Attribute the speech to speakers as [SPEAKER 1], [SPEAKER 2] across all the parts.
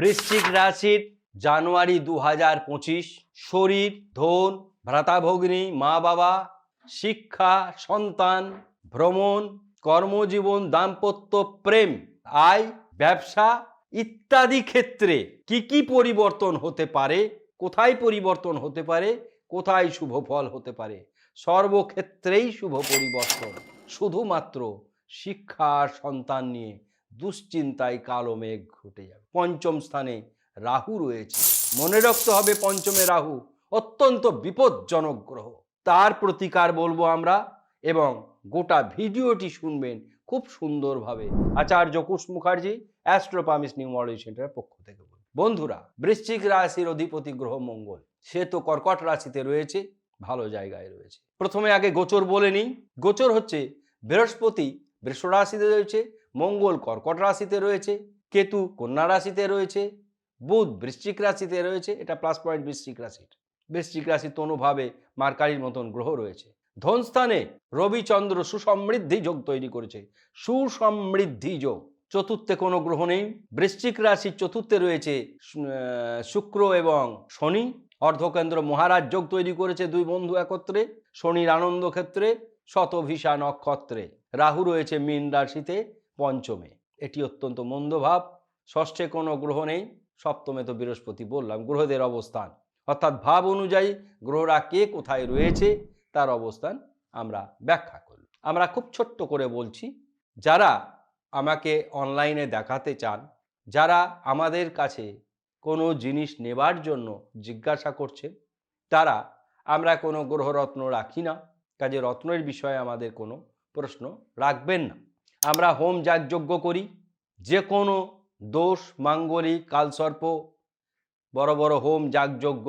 [SPEAKER 1] বৃশ্চিক রাশির জানুয়ারি দু হাজার পঁচিশ, শরীর, ধন ভ্রাতাভগ্নী মা বাবা, শিক্ষা, সন্তান, ভ্রমণ, কর্মজীবন, দাম্পত্য প্রেম, আয়, ব্যবসা ইত্যাদি ক্ষেত্রে কি কি পরিবর্তন হতে পারে, কোথায় পরিবর্তন হতে পারে, কোথায় শুভ ফল হতে পারে, সর্বক্ষেত্রেই শুভ পরিবর্তন। শুধুমাত্র শিক্ষা সন্তান নিয়ে দুশ্চিন্তায় কালো মেঘ ঘটে যাবে। পঞ্চম স্থানে রাহু রয়েছে। মনে রাখতে হবে পঞ্চমে রাহু অত্যন্ত বিপজ্জনক গ্রহ। তার প্রতিকার বলব আমরা এবং গোটা ভিডিওটি শুনবেন খুব সুন্দরভাবে। আচার্য কুশ মুখার্জি, অ্যাস্ট্রোপামিস নিউ মডেল সেন্টারের পক্ষ থেকে বলি বন্ধুরা, বৃশ্চিক রাশির অধিপতি গ্রহ মঙ্গল। সে তো কর্কট রাশিতে রয়েছে, ভালো জায়গায় রয়েছে। প্রথমে আগে গোচর বলে নিই। গোচর হচ্ছে বৃহস্পতি বৃষ রাশিতে রয়েছে মঙ্গল কর্কট রাশিতে রয়েছে, কেতু কন্যা রাশিতে রয়েছে, বুধ বৃশ্চিক রাশিতে রয়েছে, এটা প্লাস পয়েন্ট বৃশ্চিক রাশির। বৃশ্চিক রাশি তনুভাবে মার্কারির মতন গ্রহ রয়েছে। ধনস্থানে রবিচন্দ্র সুসমৃদ্ধি যোগ তৈরি করেছে, সুসমৃদ্ধি যোগ। চতুর্থে কোনো গ্রহ নেই, বৃশ্চিক রাশির চতুর্থে রয়েছে শুক্র এবং শনি। অর্ধকেন্দ্র মহারাজ যোগ তৈরি করেছে দুই বন্ধু একত্রে, শনির আনন্দ ক্ষেত্রে শতভিষা নক্ষত্রে। রাহু রয়েছে মীন রাশিতে পঞ্চমে। এটি অত্যন্ত মন্দভাব ষষ্ঠে কোনো গ্রহ নেই, সপ্তমে তো বৃহস্পতি বললাম, গ্রহদের অবস্থান। অর্থাৎ ভাব অনুযায়ী গ্রহরা কে কোথায় রয়েছে, তার অবস্থান আমরা ব্যাখ্যা করব আমরা খুব ছোট্ট করে বলছি, যারা আমাকে অনলাইনে দেখাতে চান, যারা আমাদের কাছে কোনো জিনিস নেবার জন্য জিজ্ঞাসা করছেন তারা আমরা কোনো গ্রহরত্ন রাখি না। কাজে রত্নের বিষয়ে আমাদের কোনো প্রশ্ন রাখবেন না। আমরা হোম যাগযজ্ঞ করি যে কোনো দোষ, মাঙ্গলিক, কালসর্প, বড় বড় হোম যাগযজ্ঞ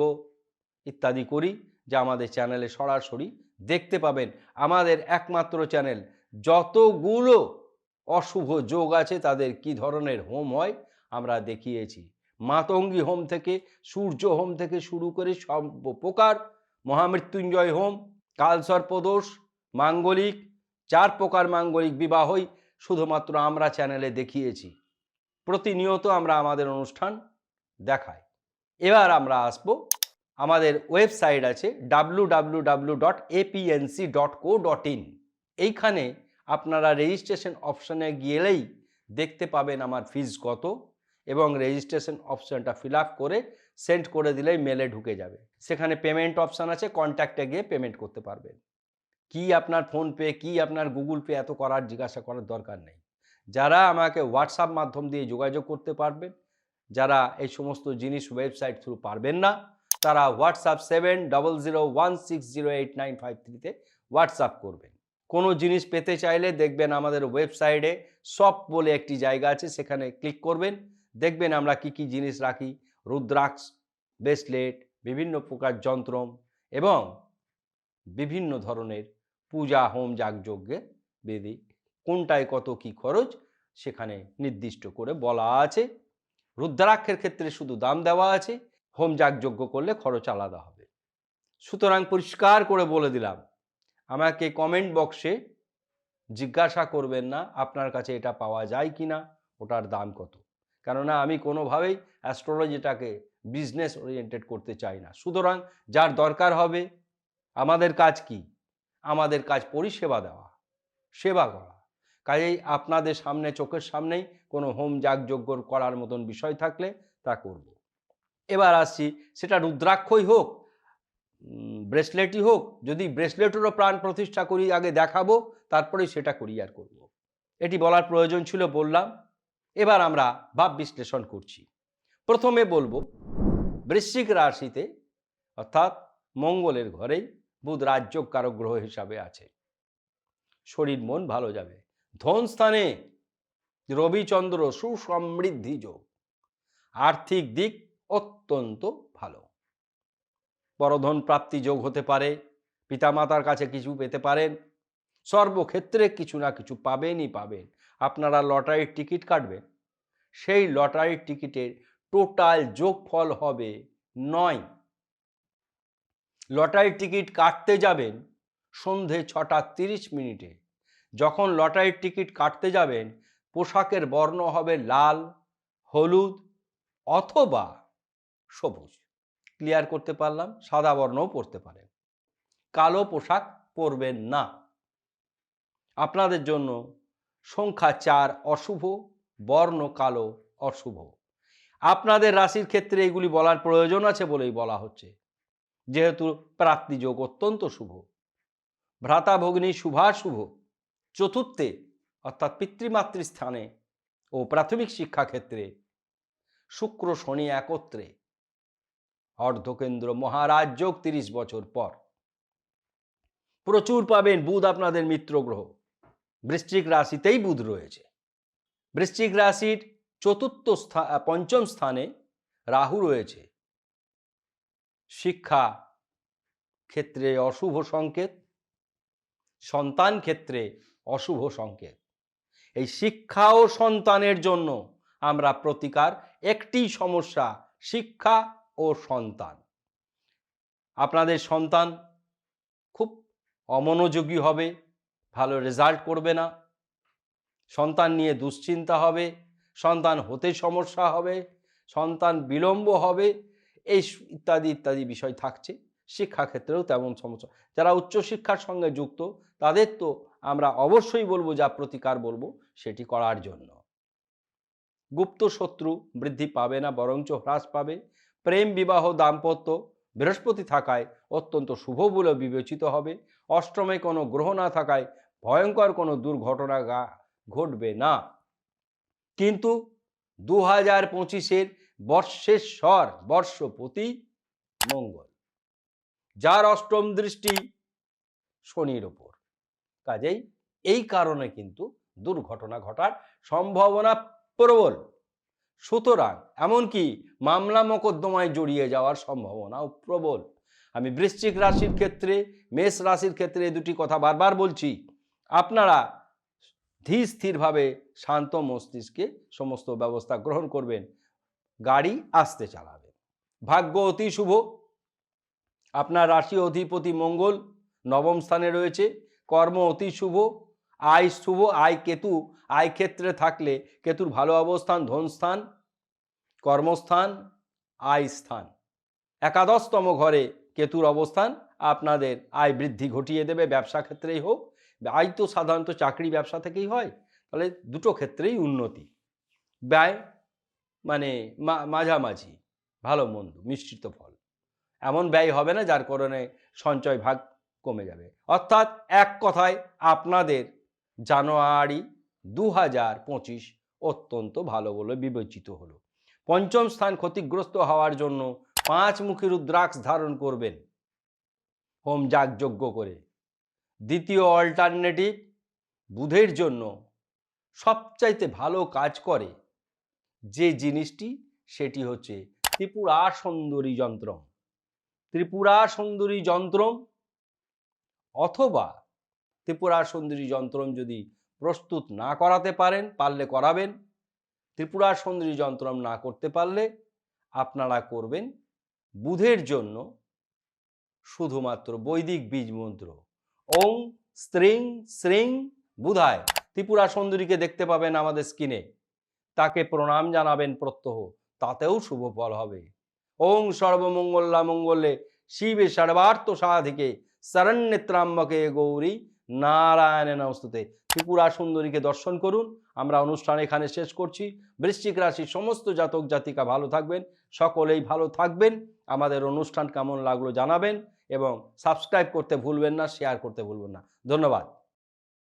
[SPEAKER 1] ইত্যাদি করি, যা আমাদের চ্যানেলে সরাসরি দেখতে পাবেন। আমাদের একমাত্র চ্যানেল। যতগুলো অশুভ যোগ আছে, তাদের কি ধরনের হোম হয়, আমরা দেখিয়েছি। মাতঙ্গী হোম থেকে, সূর্য হোম থেকে শুরু করে সব প্রকার মহামৃত্যুঞ্জয় হোম কালসর্পদোষ মাঙ্গলিক, চার প্রকার মাঙ্গলিক বিবাহই শুধুমাত্র আমরা চ্যানেলে দেখিয়েছি। প্রতিনিয়ত আমরা আমাদের অনুষ্ঠান দেখাই। এবার আমরা আসব আমাদের ওয়েবসাইট আছে W W W dot APNC dot co dot in এইখানে আপনারা রেজিস্ট্রেশন অপশানে গেলেই দেখতে পাবেন আমার ফিজ কত এবং রেজিস্ট্রেশন অপশানটা ফিল করে সেন্ড করে দিলেই মেলে ঢুকে যাবে। সেখানে পেমেন্ট অপশান আছে কন্ট্যাক্টে গিয়ে পেমেন্ট করতে পারবেন। কি আপনার ফোনপে কি আপনার গুগল পে এত করার জিজ্ঞাসা করার দরকার নেই। যারা আমাকে হোয়াটসঅ্যাপ মাধ্যম দিয়ে যোগাযোগ করতে পারবেন, যারা এই সমস্ত জিনিস ওয়েবসাইট থ্রু পারবেন না, তারা WhatsApp seven double zero one six zero eight nine five থ্রিতে হোয়াটসঅ্যাপ করবেন। কোনো জিনিস পেতে চাইলে দেখবেন আমাদের ওয়েবসাইটে শপ বলে একটি জায়গা আছে, সেখানে ক্লিক করবেন। দেখবেন আমরা কি কি জিনিস রাখি, রুদ্রাক্ষ, ব্রেসলেট, বিভিন্ন প্রকার যন্ত্রম এবং বিভিন্ন ধরনের পূজা হোম যাগযজ্ঞে বেদি কোনটায় কত কি খরচ সেখানে নির্দিষ্ট করে বলা আছে। রুদ্রাক্ষের ক্ষেত্রে শুধু দাম দেওয়া আছে, হোম যাগযজ্ঞ করলে খরচ আলাদা হবে। সুতরাং পরিষ্কার করে বলে দিলাম, আমাকে কমেন্ট বক্সে জিজ্ঞাসা করবেন না, আপনার কাছে এটা পাওয়া যায় কি না, ওটার দাম কত। কেননা আমি কোনোভাবেই অ্যাস্ট্রোলজিটাকে বিজনেস ওরিয়েন্টেড করতে চাই না। সুতরাং যার দরকার হবে, আমাদের কাজ কি? আমাদের কাজ পরিষেবা দেওয়া, সেবা করা। কাজেই আপনাদের সামনে, চোখের সামনেই কোনো হোম যাগযজ্ঞ করার মতন বিষয় থাকলে তা করব। এবার আসছি, সেটা রুদ্রাক্ষই হোক ব্রেসলেটই হোক, যদি ব্রেসলেটেরও প্রাণ প্রতিষ্ঠা করি, আগে দেখাবো, তারপরেই সেটা করি আর করব। এটি বলার প্রয়োজন ছিল বললাম। এবার আমরা ভাব বিশ্লেষণ করছি। প্রথমে বলব, বৃশ্চিক রাশিতে, অর্থাৎ মঙ্গলের ঘরেই বুধ রাজ্য কারক গ্রহ হিসাবে আছে। শরীর মন ভালো যাবে। ধন স্থানে রবিচন্দ্র সুসমৃদ্ধি যোগ। আর্থিক দিক অত্যন্ত ভালো। পরধন প্রাপ্তি যোগ হতে পারে। পিতামাতার কাছে কিছু পেতে পারেন। সর্বক্ষেত্রে কিছু না কিছু পাবেনই পাবেন। আপনারা লটারির টিকিট কাটবেন। সেই লটারির টিকিটের টোটাল যোগফল হবে নয়। লটারির টিকিট কাটতে যাবেন সন্ধে ছটা তিরিশ মিনিটে। যখন লটারির টিকিট কাটতে যাবেন, পোশাকের বর্ণ হবে লাল, হলুদ অথবা সবুজ। ক্লিয়ার করতে পারলাম? সাদা বর্ণও পরতে পারেন। কালো পোশাক পরবেন না। আপনাদের জন্য সংখ্যা চার অশুভ, বর্ণ কালো অশুভ। আপনাদের রাশির ক্ষেত্রে এগুলি বলার প্রয়োজন আছে বলেই বলা হচ্ছে। যেহেতু প্রাপ্তিযোগ অত্যন্ত শুভ। ভ্রাতা ভগ্নী শুভাশুভ চতুর্থে, অর্থাৎ পিতৃমাতৃ স্থানে ও প্রাথমিক শিক্ষাক্ষেত্রে শুক্র শনি একত্রে। অর্ধকেন্দ্র মহারাজ যোগ তিরিশ বছর পর। প্রচুর পাবেন বুধ আপনাদের মিত্র গ্রহ। বৃশ্চিক রাশিতেই বুধ রয়েছে। বৃশ্চিক রাশির চতুর্থ পঞ্চম স্থানে রাহু রয়েছে। শিক্ষা ক্ষেত্রে অশুভ সংকেত, সন্তান ক্ষেত্রে অশুভ সংকেত। এই শিক্ষা ও সন্তানের জন্য আমরা প্রতিকার একটি সমস্যা, শিক্ষা ও সন্তান। আপনাদের সন্তান খুব অমনোযোগী হবে, ভালো রেজাল্ট করবে না। সন্তান নিয়ে দুশ্চিন্তা হবে, সন্তান হতে সমস্যা হবে, সন্তান বিলম্ব হবে এই ইত্যাদি ইত্যাদি বিষয় থাকছে। শিক্ষাক্ষেত্রেও তেমন সমস্যা। যারা উচ্চশিক্ষার সঙ্গে যুক্ত, তাদের তো আমরা অবশ্যই বলব যা প্রতিকার বলব, সেটি করার জন্য। গুপ্ত শত্রু বৃদ্ধি পাবে না, বরঞ্চ হ্রাস পাবে। প্রেম, বিবাহ, দাম্পত্য বৃহস্পতি থাকায় অত্যন্ত শুভ বলে বিবেচিত হবে। অষ্টমে কোনো গ্রহ না থাকায় ভয়ঙ্কর কোনো দুর্ঘটনা ঘটবে না। কিন্তু দু হাজার পঁচিশের বর্ষেশ্বর বর্ষপতি মঙ্গল। যার অষ্টম দৃষ্টি শনির ওপর কাজেই এই কারণে কিন্তু দুর্ঘটনা ঘটার সম্ভাবনা প্রবল। সুতরাং এমনকি মামলা মোকদ্দমায় জড়িয়ে যাওয়ার সম্ভাবনাও প্রবল। আমি বৃশ্চিক রাশির ক্ষেত্রে, মেষ রাশির ক্ষেত্রে দুটি কথা বারবার বলছি। আপনারা ধীর স্থিরভাবে শান্ত মস্তিষ্কে সমস্ত ব্যবস্থা গ্রহণ করবেন। গাড়ি আস্তে চালাবে। ভাগ্য অতি শুভ। আপনার রাশি অধিপতি মঙ্গল নবম স্থানে রয়েছে। কর্ম অতি শুভ। আয় শুভ। আয় কেতু। আয় ক্ষেত্রে থাকলে কেতুর ভালো অবস্থান ধনস্থান কর্মস্থান, আয় স্থান। একাদশতম ঘরে কেতুর অবস্থান আপনাদের আয় বৃদ্ধি ঘটিয়ে দেবে। ব্যবসা ক্ষেত্রেই হোক, আয় তো সাধারণত চাকরি ব্যবসা থেকেই হয়। তাহলে দুটো ক্ষেত্রেই উন্নতি। ব্যয় মানে মাঝামাঝি, ভালো মন্দ, মিশ্রিত ফল। এমন ব্যয় হবে না যার কারণে সঞ্চয় ভাগ কমে যাবে। অর্থাৎ এক কথায় আপনাদের জানুয়ারি দু হাজার পঁচিশ অত্যন্ত ভালো বলে বিবেচিত হলো। পঞ্চম স্থান ক্ষতিগ্রস্ত হওয়ার জন্য পাঁচ মুখী রুদ্রাক্ষ ধারণ করবেন। হোম যাগযজ্ঞ করে। দ্বিতীয় অল্টারনেটিভ বুধের জন্য সবচাইতে ভালো কাজ করে যে জিনিসটি সেটি হচ্ছে ত্রিপুরা সুন্দরী যন্ত্রম। ত্রিপুরা সুন্দরী যন্ত্রম অথবা ত্রিপুরা সুন্দরী যন্ত্রম যদি প্রস্তুত না করাতে পারেন, পারলে করাবেন। ত্রিপুরা সুন্দরী যন্ত্রম না করতে পারলে আপনারা করবেন বুধের জন্য শুধুমাত্র বৈদিক বীজ মন্ত্র। ওং স্ত্রিং শ্রিং বুধায়। ত্রিপুরা সুন্দরীকে দেখতে পাবেন আমাদের স্কিনে তাকে প্রণাম জানাবেন প্রত্যহ, তাতেও শুভ ফল হবে। ওং সর্বমঙ্গলা মঙ্গলে, শিবে সর্বার্থ সাধিকে, শরণ্যত্রাম্বকে গৌরী নারায়ণ নমস্তুতে। ত্রিপুরা সুন্দরীকে দর্শন করুন, আমরা অনুষ্ঠান এখানে শেষ করছি। বৃশ্চিক রাশির সমস্ত জাতক জাতিকা ভালো থাকবেন, সকলেই ভালো থাকবেন, আমাদের অনুষ্ঠান কেমন লাগল জানাবেন এবং সাবস্ক্রাইব করতে ভুলবেন না শেয়ার করতে ভুলবেন না। ধন্যবাদ।